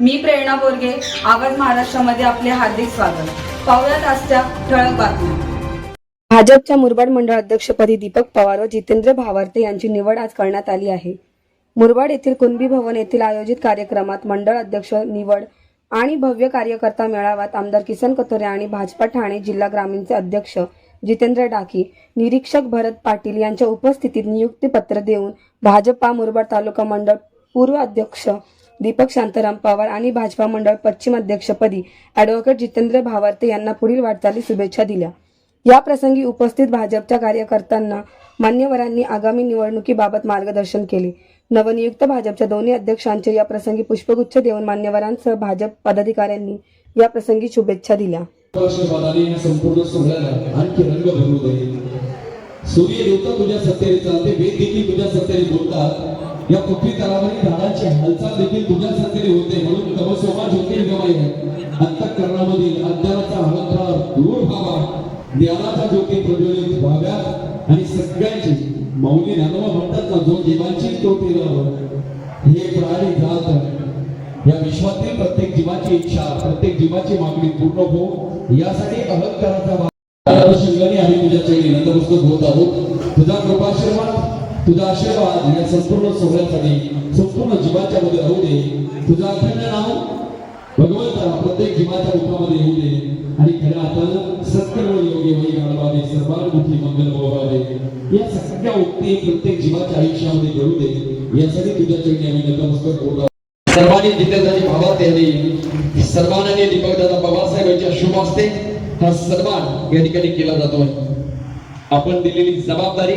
मी प्रेरणा बोरगे आवाज महाराष्ट्रामध्ये आपले हार्दिक स्वागत. पाहुयात आजच्या ठळक बातम्या. भाजपच्या मुरबाड मंडळ अध्यक्षपदी दीपक पवार व जितेंद्र भावार्थे यांची निवड आज करण्यात आली आहे. मुरबाड येथील कुणबी भवन येथील आयोजित कार्यक्रमात मंडळ अध्यक्ष निवड आणि भव्य कार्यकर्ता मेळाव्यात आमदार किसन कथोरे आणि भाजपा ठाणे जिल्हा ग्रामीणचे अध्यक्ष जितेंद्र डाकी निरीक्षक भरत पाटील यांच्या उपस्थितीत नियुक्तीपत्र देऊन भाजपा मुरबाड तालुका मंडळ पूर्व अध्यक्ष दीपक शांताराम पवार आणि भाजपा मंडळ पश्चिम अध्यक्षपदी ॲडव्होकेट जितेंद्र भावार्ते यांना पुढील वाटचाली शुभेच्छा दिल्या. या प्रसंगी उपस्थित भाजपच्या कार्यकर्त्यांना मान्यवरांनी आगामी निवडणुकीबाबत मार्गदर्शन केले. नवनियुक्त भाजपच्या दोन्ही अध्यक्षांचे या प्रसंगी पुष्पगुच्छ देऊन मान्यवरांसह भाजप पदाधिकाऱ्यांनी या प्रसंगी शुभेच्छा दिल्या. संपूर्ण सोहळ्याला आणखी रंग भरू दे. सूर्य देवता तुझ्या सत्तेने चालते वेद देखील तुझ्या सत्तेने बोलतात. या पृथ्वी तलावरील झाडांची हालचाल देखील तुझ्या सत्तेने होते म्हणून तमसोमा ज्योतिर्गमय अंतकरणामधील अज्ञानाचा अहंकार दूर व्हावा. ज्ञानाचा ज्योती प्रज्वलित व्हाव्यात आणि सगळ्यांची मौली ज्ञानोबा म्हणतात ना जो जीवांची तोटी हे प्राणी जात या विश्वातील प्रत्येक जीवाची इच्छा प्रत्येक जीवाची मागणी पूर्ण हो. यासाठी अहंकाराचा भाग शिंगणी आम्ही तुझ्या चरणी नतमस्तक होत आहोत. तुझा कृपाशीर्वाद. तुझा आशीर्वाद या संपूर्ण सोहळ्यासाठी संपूर्ण जीवाच्या मध्ये राहू दे. तुझा अखंड नाव भगवंता प्रत्येक जीवाच्या रूपामध्ये येऊ दे. आणि खऱ्या अर्थानं सत्कर्म योग्य वै घालवावे सर्वांमुखी मंगल बोलावे या सगळ्या उक्ती प्रत्येक जीवाच्या आयुष्यामध्ये घडू दे. यासाठी तुझ्या चरणी आम्ही नतमस्तक होत सर्वांनी दीपकदाजी भावात यांनी सर्वांनी दीपकदादा पवार साहेब यांच्या शुभ असते हा सन्मान या ठिकाणी केला जातोय. आपण दिलेली जबाबदारी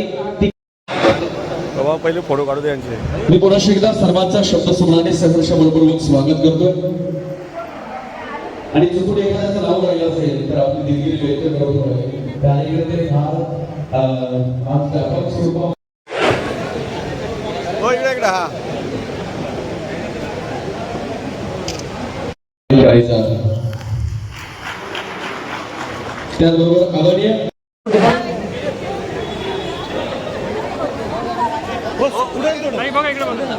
ती बाबा पहिले फोटो काढू दे यांचे. मी पुन्हा एकदा सर्वांचा शब्द सुमनाने सहर्ष मनपूर्वक स्वागत करतोय आणि चुकून एखाद्याचं नाव राहिलं असेल तर आपली दिलगिरी व्यक्त करतोय कार्यकर्ते फार हो इकडे इकडे हा. त्याचबरोबर आदरणीय नाही बघा इकडे बघा.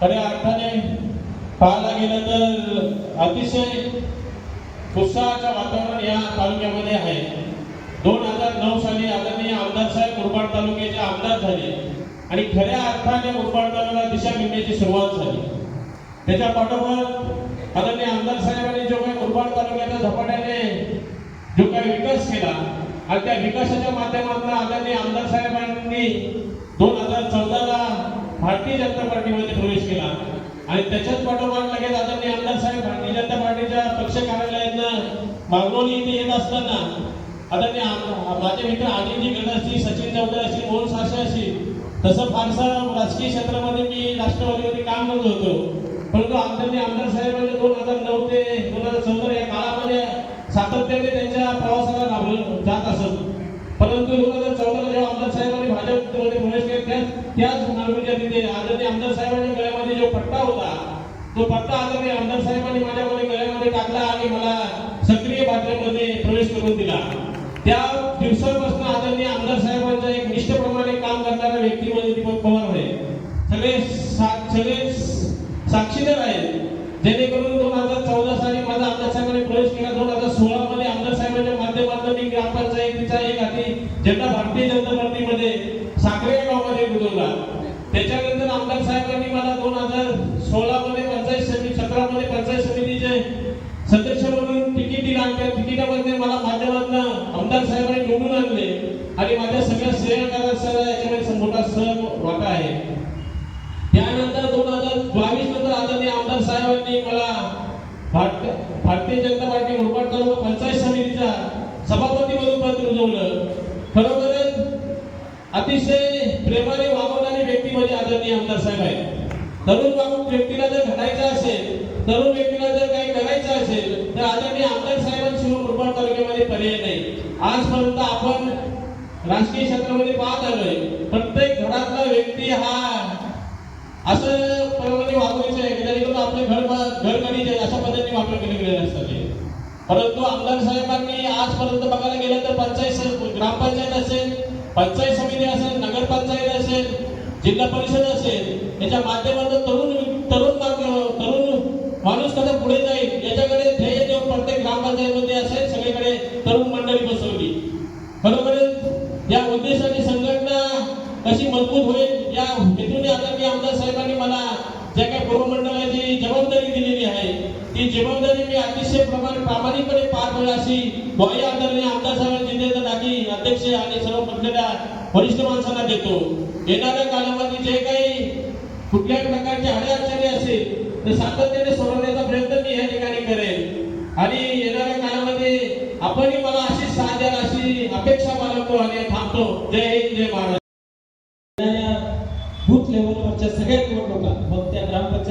खऱ्या अर्थाने पाहायला गेलं तर अतिशय उत्साहाचं वातावरण या तालुक्यामध्ये आहे. दोन हजार नऊ साली आदरणीय आमदार साहेब मुरबाड तालुक्याचे आमदार झाले आणि खऱ्या अर्थाने मुरबाड तालुक्याला दिशा मिळण्याची सुरुवात झाली. त्याच्या पाठोपाठ आदरणीय आमदार साहेबांनी जो काही मुरबाड तालुक्याचा झपाट्याने जो काही विकास केला आणि त्या विकासाच्या माध्यमातून आदरणीय आमदार साहेबांनी दोन हजार चौदाला भारतीय जनता पार्टीमध्ये प्रवेश केला. आणि त्याच्याच पाठोपाठ लगेच आदरणीय आमदार साहेब भारतीय जनता पार्टीच्या पक्ष कार्यालयातनं मागवणी इथे येत असताना आदरणीय माझे मित्र आदिजी गड असतील सचिन चौधरी असतील मोहन साशे असतील तसं फारसं राजकीय क्षेत्रामध्ये मी राष्ट्रवादीमध्ये काम करत होतो. परंतु आदरणीय आमदार साहेबांनी दोन हजार नऊ ते दोन हजार चौदा या काळामध्ये सातत्याने त्यांच्या प्रवासाला लाभलं जात असत. परंतु दोन हजार चौदाला जेव्हा आमदार साहेबांनी भाजपमध्ये प्रवेश केला त्याच त्याच नागपूरच्या तिथे आदरणीय आमदार साहेबांच्या गळ्यामध्ये जो पट्टा होता तो पट्टा आदरणीय आमदार साहेबांनी माझ्यामध्ये गळ्यामध्ये टाकला आणि मला सक्रिय भाजपमध्ये प्रवेश करून दिला. त्या दिवसापासून आदरणीय आमदार साहेबांचा एक निष्ठप्रमाणे काम करणारा व्यक्ती म्हणजे दीपक पवार आहे सगळे सगळे साक्षीदार आहे जेणेकरून दोन हजार चौदा साली माझा आमदार साहेबांनी प्रवेश केला दोन हजार सोळा मध्ये आमदार साहेबांच्या माध्यमातून मी ग्रामपंचायतीचा एक हाती झेंडा भारतीय जनता पार्टीमध्ये साखरे या गावामध्ये गुंतवला त्याच्यानंतर आमदार साहेबांनी मला दोन हजार सोळा मध्ये पंचायत समिती सतरा मध्ये पंचायत समितीचे सदस्य म्हणून तिकीट दिलं आणि त्या तिकिटामध्ये मला माध्यमातून आमदार साहेबांनी निवडून आणले. आणि माझ्या सगळ्या सेवकांचा याच्यामध्ये मोठा सह वाटा आहे. त्यानंतर दोन हजार बावीस नंतर आदरणीय आमदार साहेबांनी मला भारत- भारतीय जनता पार्टी मुरबाड तालुका पंचायत समितीचा सभापती म्हणून पद रुजवलं. खरोखरच अतिशय प्रेमाने वागवणारी व्यक्ती म्हणजे आदरणीय आमदार साहेब आहेत. तरुण व्यक्तीला जर घडायचं असेल तरुण व्यक्तीला जर काही करायचं असेल तर आदरणीय आमदार साहेबांशिवाय मुरबाड तालुक्यामध्ये पर्याय नाही. आजपर्यंत आपण राजकीय क्षेत्रामध्ये पाहत आलोय. प्रत्येक घरातला व्यक्ती हा असं प्रमाणे वापरायचं आहे की जेणेकरून आपले घर घर कधी अशा पद्धतीने वापर केले गेले असतात परंतु आमदार साहेबांनी आजपर्यंत बघायला गेलं तर पंचायत ग्रामपंचायत असेल पंचायत समिती असेल नगरपंचायत असेल जिल्हा परिषद असेल याच्या माध्यमातून तरुण या संघटना कशी मजबूत होईल या हेतूने आता मी आमदार साहेबांनी मला ज्या काही पूर्व जबाबदारी दिलेली आहे ती जबाबदारी मी अतिशय प्रमाणे प्रामाणिकपणे पार पडेल अशी ग्वाही आदरणीय आमदार साहेब जितेंद्र नागी अध्यक्ष आणि सर्व म्हटलेल्या वरिष्ठ माणसांना देतो. येणाऱ्या कालावधी जे काही कुठल्याही प्रकारची अडचणी असेल तर सातत्याने सोडवण्याचा प्रयत्न मी या ठिकाणी करेन आणि येणाऱ्या काळामध्ये आपणही मला अशी साथ अशी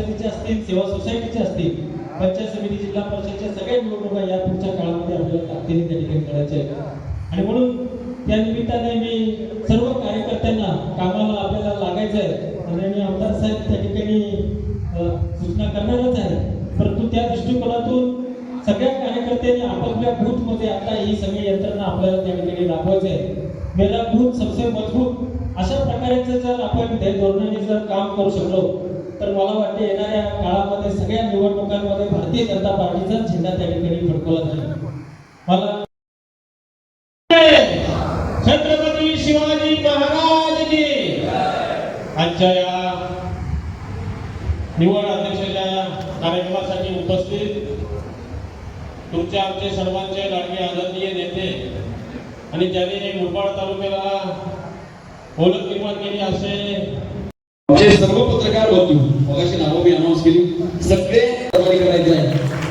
पंचायतीचे असतील सेवा सोसायटीचे असतील पंचायत समिती जिल्हा परिषदच्या सगळ्या निवडणुका या पुढच्या काळामध्ये आपल्याला ताकदीने त्या ठिकाणी करायच्या आहेत. आणि म्हणून त्या निमित्ताने मी सर्व कार्यकर्त्यांना कामाला आपल्याला लागायचं आहे. आणि आमदार साहेब त्या ठिकाणी सूचना करणारच आहे परंतु त्या दृष्टिकोनातून सगळ्या कार्यकर्त्यांनी आपापल्या बूथमध्ये आता ही सगळी यंत्रणा आपल्याला त्या ठिकाणी राबवायची आहे. मेरा बूथ सबसे मजबूत अशा प्रकारचं जर आपण त्या धोरणाने जर काम करू शकलो तर मला वाटते येणाऱ्या काळामध्ये सगळ्या निवडणुकांमध्ये भारतीय जनता पार्टीचा झेंडा त्या ठिकाणी फडकवला जाईल. मला छत्रपती शिवाजी महाराज की आजच्या या निवड अध्यक्षाच्या कार्यक्रमासाठी उपस्थित तुमचे आमचे सर्वांचे लाडके आदरणीय नेते आणि ज्यांनी मुरबाड तालुक्याला ओळख निर्माण केली असे आमचे सर्व पत्रकार बंधू मगाशी नावं मी अनाऊन्स केली सगळे सहभागी करायचे आहे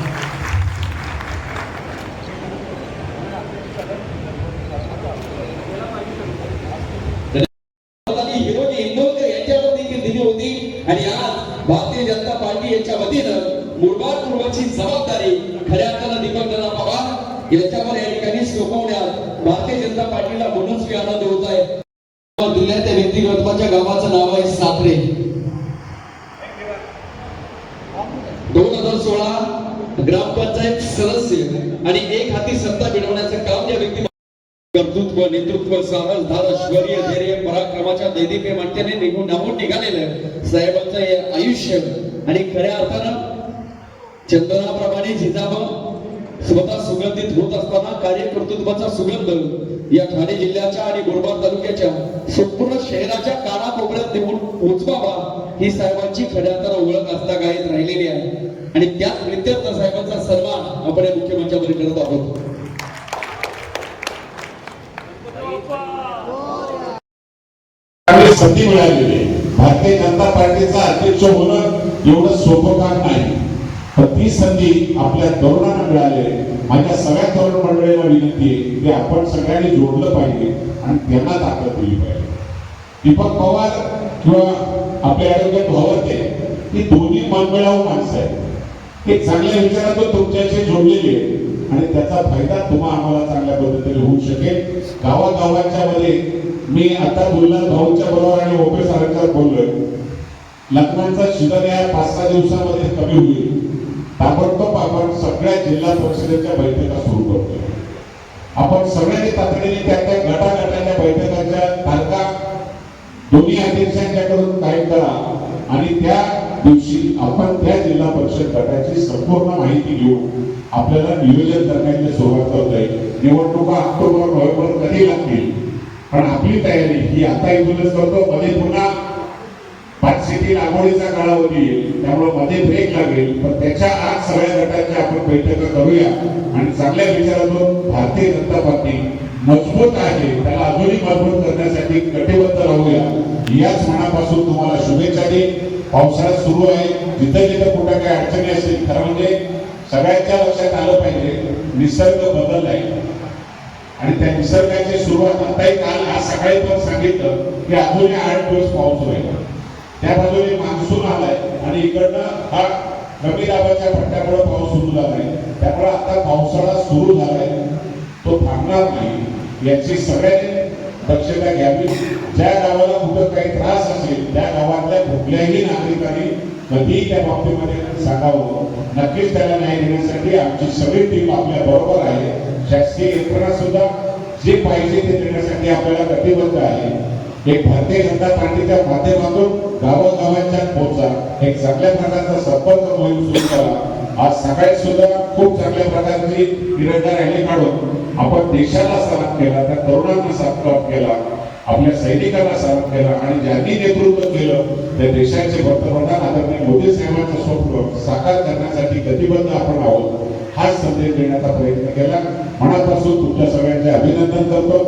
आणि हिरोजी इंदोरकर यांच्यावर देखील दिली होती आणि आज भारतीय जनता पार्टी यांच्या वतीनं मुरबाड पूर्वची जबाबदारी खऱ्या अर्थानं दीपक दादा पवार यांच्यावर या ठिकाणी सोपवण्यात भारतीय जनता पार्टीला मनस्वी आनंद होत आहे जिल्ह्यात व्यक्तिगतच्या गावाचं नाव आहे साखरे दोन हजार सोळा ग्रामपंचायत सदस्य आणि एक हाती सत्ता मिळवण्याचं काम या व्यक्ती कर्तृत्व नेतृत्व साहस धाडस शौर्य धैर्य पराक्रमाच्या दैदिप्य माणसाने निघून नामून निघालेलं साहेबांचं हे आयुष्य आणि खऱ्या अर्थानं चंदनाप्रमाणे जिजाबा स्वतः सुगंधित होत असताना कार्यकर्तृत्वाचा सुगंध या ठाणे जिल्ह्याच्या आणि मुरबाड तालुक्याच्या संपूर्ण शहराच्या कानाकोपऱ्यात निघून पोचवावा ही साहेबांची खऱ्या अर्थानं ओळख असता गायत राहिलेली आहे. आणि त्याच प्रित्यर्थ साहेबांचा सन्मान आपण या मुख्यमंत्र्यावर करत आहोत. संधी मिळालेली आहे. भारतीय जनता पार्टीचा अध्यक्ष होणं एवढं सोपं काम नाही. पण ती संधी आपल्या तरुणांना मिळाली माझ्या सगळ्या तरुण मंडळीला विनंती आहे की आपण सगळ्यांनी जोडलं पाहिजे आणि त्यांना ताकद दिली पाहिजे. दीपक पवार किंवा आपले ऍडव्होकेट भावते ही दोन्ही मनमिळावू माणसं आहेत. हे चांगल्या विचारातून तुमच्याशी जोडलेली आहे आणि त्याचा फायदा तुम्हा आम्हाला चांगल्या पद्धतीने होऊ शकेल. गावागावांच्या मध्ये मी आता गुरुनाथ भाऊच्या बरोबर आणि ओपे सारंगावर बोललोय. लग्नाचा शिदर पाच सहा दिवसामध्ये कमी होईल. ताबडतोब आपण सगळ्या जिल्हा परिषदेच्या बैठका सुरू करतोय. आपण सगळ्यांनी तातडीने त्या त्या गटागटाच्या बैठकांच्या तारखा दोन्ही अध्यक्षांच्याकडून काय करा आणि त्या दिवशी आपण त्या जिल्हा परिषद गटाची संपूर्ण माहिती घेऊन आपल्याला नियोजन करण्याची सुरुवात करतोय. निवडणुका ऑक्टोबर नोव्हेंबर कधी लागतील? पण आपली तयारी ही आता इथूनच करतो. मध्ये पुन्हा पाच सिटी लागवडीचा कालावधी येईल. त्यामुळे मध्ये ब्रेक लागेल. पण त्याच्या आत सगळ्या गटांच्या आपण बैठका करूया. आणि चांगल्या विचारातून भारतीय जनता पार्टी मजबूत आहे. त्याला अजूनही मजबूत करण्यासाठी कटिबद्ध राहूया. याच मनापासून तुम्हाला शुभेच्छा देईल पावसाळा सुरू आहे. जिथं जिथं कुठं काही अडचणी असतील खरं म्हणजे सगळ्यांच्या लक्षात आलं पाहिजे. निसर्ग बदललाय. आणि त्या निसर्गाची सुरुवात आताही काल आज सकाळी पण सांगितलं की अजूनही आठ दिवस पाऊस होईल. त्या बाजूने मान्सून आलाय आणि इकडनं हा कमी दाबाच्या पट्ट्यामुळे पाऊस सुरू झालाय. त्यामुळे आता पावसाळा सुरू झालाय. तो थांबणार नाही. याची सगळ्यांनी दक्षता घ्यावी. ज्या गावाला कुठं काही त्रास असेल त्या गावातल्या कुठल्याही नागरिकांनी कधीही त्या बाबतीमध्ये सांगावं. नक्कीच त्याला न्याय देण्यासाठी आमची सगळी टीम आपल्या बरोबर आहे. शासकीय यंत्रणा सुद्धा जे पाहिजे ते देण्यासाठी आपल्याला कटिबद्ध आहे. एक भारतीय जनता पार्टीच्या माध्यमातून गावागावांच्या पोहोचा. एक चांगल्या प्रकारचा संपर्क मोहीम सुरू करा. आज सकाळी सुद्धा खूप चांगल्या प्रकारची तिरंगा रॅली काढून आपण देशाला सलाम केला त्या तरुणांना सलाम केला. आपल्या सैनिकांना सलाम केला आणि ज्यांनी नेतृत्व केलं त्या देशाचे पंतप्रधान आदरणीय मोदी साहेबांचं स्वप्न साकार करण्यासाठी कटिबद्ध आपण आहोत हा संदेश देण्याचा प्रयत्न केला. मनापासून तुमच्या सगळ्यांचे अभिनंदन करतो.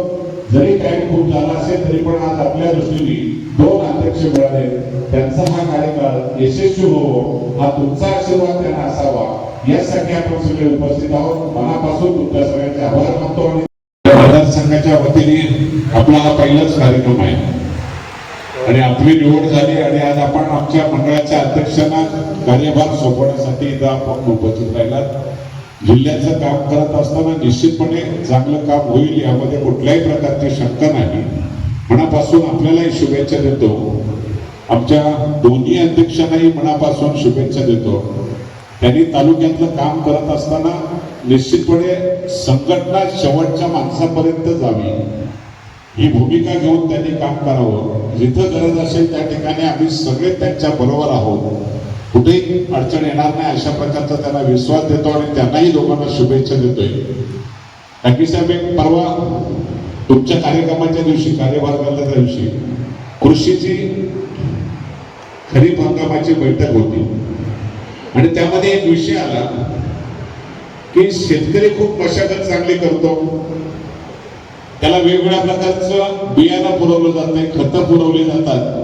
जरी काही खूप झाला असेल तरी पण आज आपल्या दृष्टीने दोन अध्यक्ष मिळाले. त्यांचा हा कार्यकाळ यशस्वी हो हा तुमचा आशीर्वाद त्यांना असावा यासाठी आपण सगळे उपस्थित आहोत. मनापासून तुमच्या सगळ्यांचे आभार मानतो आणि मतदारसंघाच्या वतीने आपला हा पहिलाच कार्यक्रम आहे. आणि आपली निवड झाली आणि आज आपण आमच्या मंडळाच्या अध्यक्षांना कार्यभार सोपवण्यासाठी इथं आपण उपस्थित राहिलात. जिल्ह्याचं काम करत असताना निश्चितपणे चांगलं काम होईल यामध्ये कुठल्याही प्रकारची शंका नाही. मनापासून आपल्यालाही शुभेच्छा देतो. आमच्या दोन्ही अध्यक्षांनाही मनापासून शुभेच्छा देतो. त्यांनी तालुक्यातलं काम करत असताना निश्चितपणे संघटना शेवटच्या माणसापर्यंत जावी. ही भूमिका घेऊन त्यांनी काम करावं. जिथं गरज असेल त्या ठिकाणी आम्ही सगळे त्यांच्या बरोबर आहोत. कुठेही अडचण येणार नाही अशा प्रकारचा त्यांना विश्वास देतो आणि त्यांनाही लोकांना शुभेच्छा देतोय. नक्की साहेब. एक परवा तुमच्या कार्यक्रमाच्या दिवशी कार्यभार करण्याच्या दिवशी कृषीची खरीप हंगामाची बैठक होती. आणि त्यामध्ये एक विषय आला की शेतकरी खूप मशागत चांगली करतो. त्याला वेगवेगळ्या प्रकारचं बियाणं पुरवलं जात नाही खतं पुरवली जातात.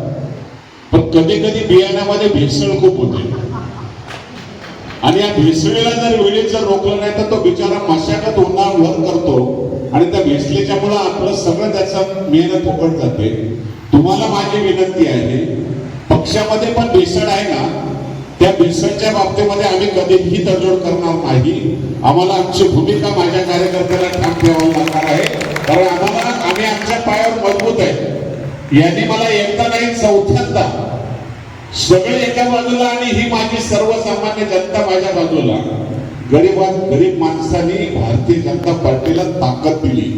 पण कधी कधी बियाण्यामध्ये भेसळ खूप होते. आणि या भेसळीला जर वेळेत जर रोखलं नाही तर तो बिचारा मशागत उन्हावर करतो. आणि त्या भेसलेच्यामुळं आपलं सगळं त्याचं मेहनत फुकट जाते. तुम्हाला माझी विनंती आहे पक्षामध्ये पण भेसळ आहे ना त्या भेसळच्या बाबतीमध्ये आम्ही कधीही तडजोड करणार नाही. आम्हाला आमची भूमिका माझ्या कार्यकर्त्याला ठाम ठेवावी लागणार आहे. कारण आम्हाला आम्ही आमच्या पायावर मजबूत आहे. यांनी मला एकदा नाही चौथ्यांदा सगळे एका बाजूला आणि ही माझी सर्वसामान्य जनता माझ्या बाजूला. गरीबात गरीब माणसांनी भारतीय जनता पार्टीला ताकद दिली.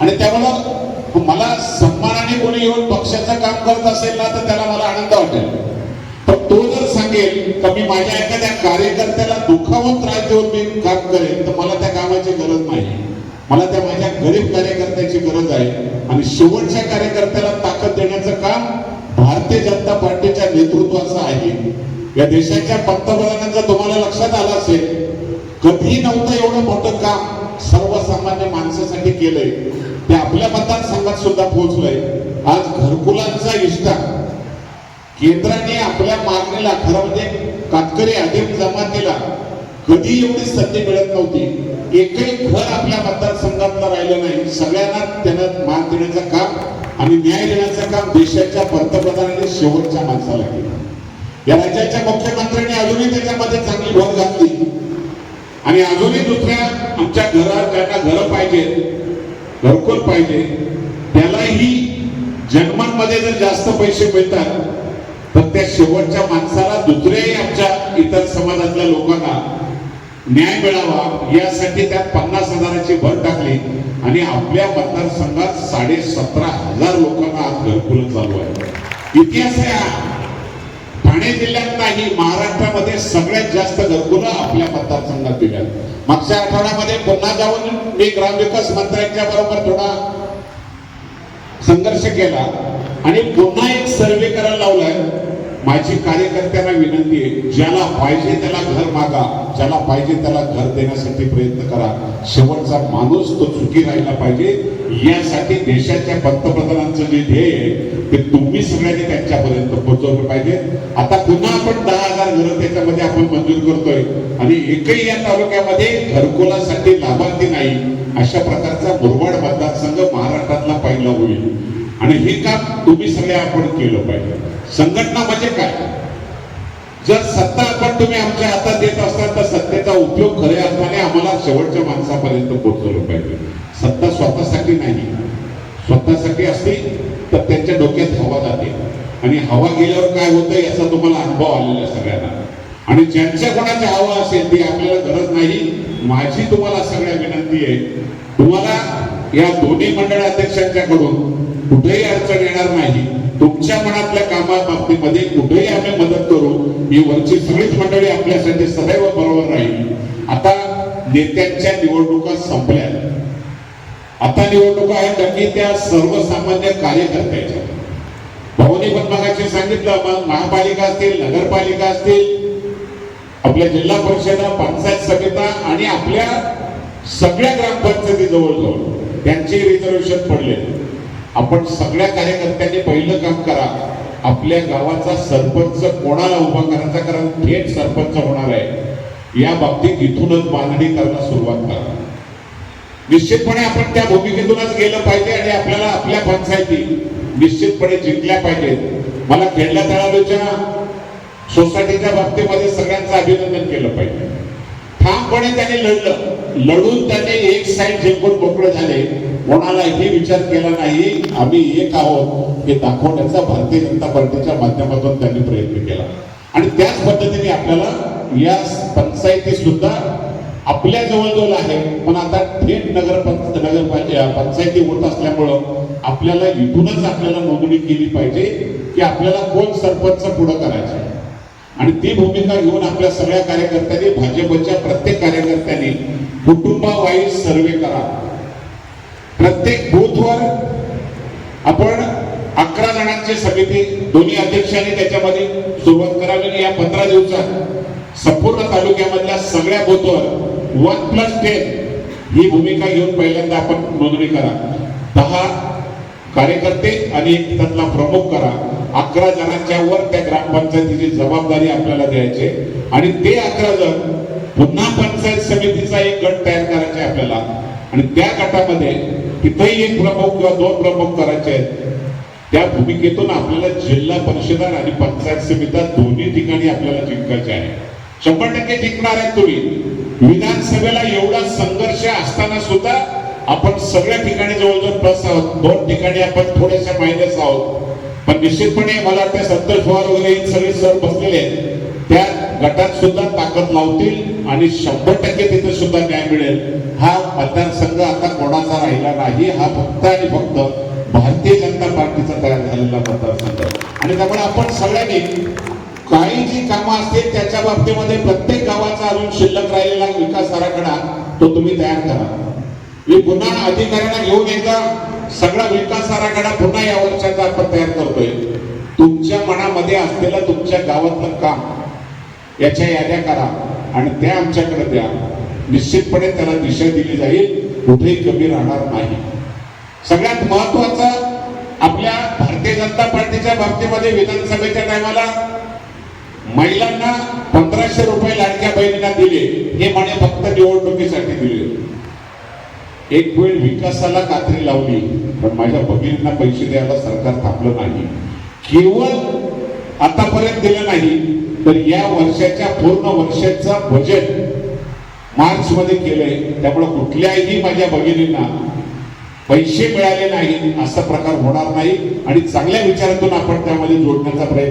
आणि त्यामुळं मला सन्मानाने कोणी येऊन पक्षाचं काम करत असेल ना तर त्याला मला आनंद वाटेल. पण तो जर सांगेल का मी माझ्या एखाद्या कार्यकर्त्याला दुखावून त्रास देऊन मी काम करेन तर मला त्या कामाची गरज नाही. मला त्या माझ्या गरीब कार्यकर्त्याची गरज आहे. आणि शेवटच्या कार्यकर्त्याला ताकद देण्याचं काम भारतीय जनता पार्टीच्या नेतृत्वाचं आहे. या देशाच्या पंतप्रधानांचं तुम्हाला लक्षात आलं असेल कधी नव्हतं एवढं मोठं काम सर्वसामान्य माणसासाठी केलंय. ते आपल्या मतदारसंघात सुद्धा पोहोचलंय. आज घरकुलांचा इष्टा केंद्राने आपल्या मागणीला खरं म्हणजे कातकरी आदिम जमातीला कधी एवढी संधी मिळत नव्हती. एकही घर आपल्या मतदारसंघातलं राहिलं नाही. सगळ्यांना त्यांना मान देण्याचं काम आणि न्याय देण्याचं काम देशाच्या पंतप्रधानांनी शेवटच्या माणसाला केलं. या राज्याच्या मुख्यमंत्र्यांनी अजूनही त्याच्यामध्ये चांगली भर घातली. आणि अजूनही दुसऱ्या आमच्या घरात ज्यांना घरं पाहिजेत घरकुल पाहिजे त्यालाही जन्मांमध्ये जर जास्त पैसे मिळतात तर त्या शेवटच्या माणसाला दुसऱ्याही आमच्या इतर समाजातल्या लोकांना न्याय मिळावा यासाठी त्यात पन्नास हजाराची भर टाकली. आणि आपल्या मतदारसंघात साडे सतरा हजार लोकांना आज घरकुल चालू आहे. इतिहास आहे हा. ठाणे जिल्ह्यात नाही महाराष्ट्रामध्ये सगळ्यात जास्त घरकुलं आपल्या मतदारसंघात दिल्या मागच्या आठवड्यामध्ये पुन्हा जाऊन मी ग्रामविकास मंत्र्यांच्या बरोबर थोडा संघर्ष केला आणि पुन्हा एक सर्वे करायला लावलाय. माझी कार्यकर्त्यांना विनंती आहे ज्याला पाहिजे त्याला घर मागा ज्याला पाहिजे त्याला घर देण्यासाठी प्रयत्न करा. शेवटचा माणूस तो चुकी राहिला पाहिजे. यासाठी देशाच्या पंतप्रधानांचं जे ध्येय आहे ते तुम्ही सगळ्यांनी त्यांच्यापर्यंत पोहोचवलं पाहिजे. आता पुन्हा आपण दहा हजार घरं त्याच्यामध्ये आपण मंजूर करतोय आणि एकही या तालुक्यामध्ये घरकुलासाठी लाभार्थी नाही अशा प्रकारचा मुरबाड मतदारसंघ महाराष्ट्रात पहिला होईल. आणि हे काम तुम्ही सगळे आपण केलं पाहिजे. संघटना म्हणजे काय? जर सत्ता आपण तुम्ही आमच्या हातात देत असाल तर सत्तेचा उपयोग खऱ्या अर्थाने आम्हाला शेवटच्या माणसापर्यंत पोहोचवलं पाहिजे. सत्ता स्वतःसाठी नाही. स्वतःसाठी असते तर त्यांच्या डोक्यात हवा जाते. आणि हवा गेल्यावर काय होतं याचा तुम्हाला अनुभव आलेला आहे सगळ्यांना. आणि ज्यांच्या कोणाची हवा असेल ती आपल्याला गरज नाही. माझी तुम्हाला सगळ्या विनंती आहे. तुम्हाला या दोन्ही मंडळ अध्यक्षांच्याकडून कुठेही अडचण येणार नाही. तुमच्या मनातल्या कामा बाबतीमध्ये कुठेही आम्ही मदत करू ही वरची सगळीच मंडळी आपल्यासाठी सदैव बरोबर राहील. आता नेत्यांच्या निवडणुका संपल्या. आता निवडणुका आहेत नक्की त्या सर्वसामान्य कार्यकर्त्याच्या. भाऊनी पण मगाशी सांगितलं मग महापालिका असतील नगरपालिका असतील आपल्या जिल्हा परिषदा पंचायत समिता आणि आपल्या सगळ्या ग्रामपंचायती जवळजवळ त्यांचे रिझर्वेशन पडले. आपण सगळ्या कार्यकर्त्यांनी पहिलं काम करा. आपल्या गावाचा सरपंच कोणाला उभा करायचा? कारण थेट सरपंच होणार आहे. या बाबतीत इथूनच बांधणी करायला सुरुवात करा. निश्चितपणे आपण त्या भूमिकेतूनच गेलं पाहिजे आणि आपल्याला आपल्या पंचायती निश्चितपणे जिंकल्या पाहिजेत. मला खेडल्या तळावेच्या सोसायटीच्या बाबतीमध्ये सगळ्यांचं अभिनंदन केलं पाहिजे. ठामपणे त्याने लढलं. लढून त्याने एक साईड जिंकून मोकळं झाले कोणालाही विचार केला नाही आम्ही एक आहोत हे दाखवण्याचा भारतीय जनता पार्टीच्या माध्यमातून त्यांनी प्रयत्न केला. आणि त्याच पद्धतीने आपल्याला या पंचायती सुद्धा आपल्या जवळजवळ आहे. पण आता थेट नगर नगर पंचायती होत असल्यामुळं आपल्याला इथूनच आपल्याला नोंदणी केली पाहिजे की आपल्याला कोण सरपंच पुढं करायचं आणि ती भूमिका घेऊन आपल्या सगळ्या कार्यकर्त्यांनी भाजपच्या प्रत्येक कार्यकर्त्यांनी कुटुंबावाईज सर्वे करा. प्रत्येक बूथवर आपण अकरा जणांची समिती दोन्ही अध्यक्षांनी त्याच्यामध्ये सुरुवात करावी आणि या पंधरा दिवसात संपूर्ण तालुक्यामधल्या सगळ्या बूथवर वन प्लस टेन ही भूमिका घेऊन पहिल्यांदा आपण नोंदणी करा. दहा कार्यकर्ते आणि एक त्यातला प्रमुख करा. अकरा जणांच्या वर त्या ग्रामपंचायतीची जबाबदारी आपल्याला द्यायची आणि ते अकरा जण पुन्हा पंचायत समितीचा एक गट तयार करायचा आपल्याला. आणि त्या गटामध्ये तिथेही एक प्रमुख किंवा दोन प्रमुख करायचे आहेत. त्या भूमिकेतून आपल्याला जिल्हा परिषदा आणि पंचायत समित्या दोन्ही ठिकाणी आपल्याला जिंकायचे आहे. शंभर टक्के जिंकणार आहेत तुम्ही. विधानसभेला एवढा संघर्ष असताना सुद्धा आपण सगळ्या ठिकाणी जवळजवळ प्लस आहोत. दोन ठिकाणी आपण थोडेसे मायनस आहोत. पण निश्चितपणे मला वाटतं संतोष पवार वगैरे सगळे सर बसलेले आहेत. त्या गटात सुद्धा ताकद लावतील आणि शंभर टक्के तिथे सुद्धा न्याय मिळेल. हा मतदारसंघ आता कोणाचा राहिला नाही हा फक्त आणि फक्त भारतीय जनता पार्टीचा तयार झालेला मतदारसंघ. आणि त्यामुळे आपण सगळ्यांनी काही जी कामं असतील त्याच्या बाबतीमध्ये प्रत्येक गावाचा अजून शिल्लक राहिलेला विकास आराखडा तो तुम्ही तयार करा. मी पुन्हा अधिकाऱ्यांना घेऊन एकदा सगळा विकास आराखडा पुन्हा या वर्षाचा आपण तयार करतोय. तुमच्या मनामध्ये असलेलं तुमच्या गावातलं काम याच्या याद्या करा आणि त्या आमच्याकडे द्या. निश्चितपणे त्याला दिशा दिली जाईल कुठेही कमी राहणार नाही. सगळ्यात महत्वाचं आपल्या भारतीय जनता पार्टीच्या बाबतीमध्ये विधानसभेच्या टायमाला महिलांना पंधराशे रुपये लाडक्या बहिणींना दिले. हे म्हणे फक्त निवडणुकीसाठी दिले. एक वेळ विकासाला कात्री लावली पण माझ्या भगिनींना पैसे द्यायला सरकार थांबलं नाही. केवळ आतापर्यंत दिलं नाही तर या वर्षाच्या पूर्ण वर्षाचा बजेट मार्च मध्ये केलंय. त्यामुळे कुठल्याही माझ्या भगिनींना पैसे मिळाले नाही असा प्रकार होणार नाही. आणि चांगल्या विचारातून आपण त्यामध्ये जोडण्याचा प्रयत्न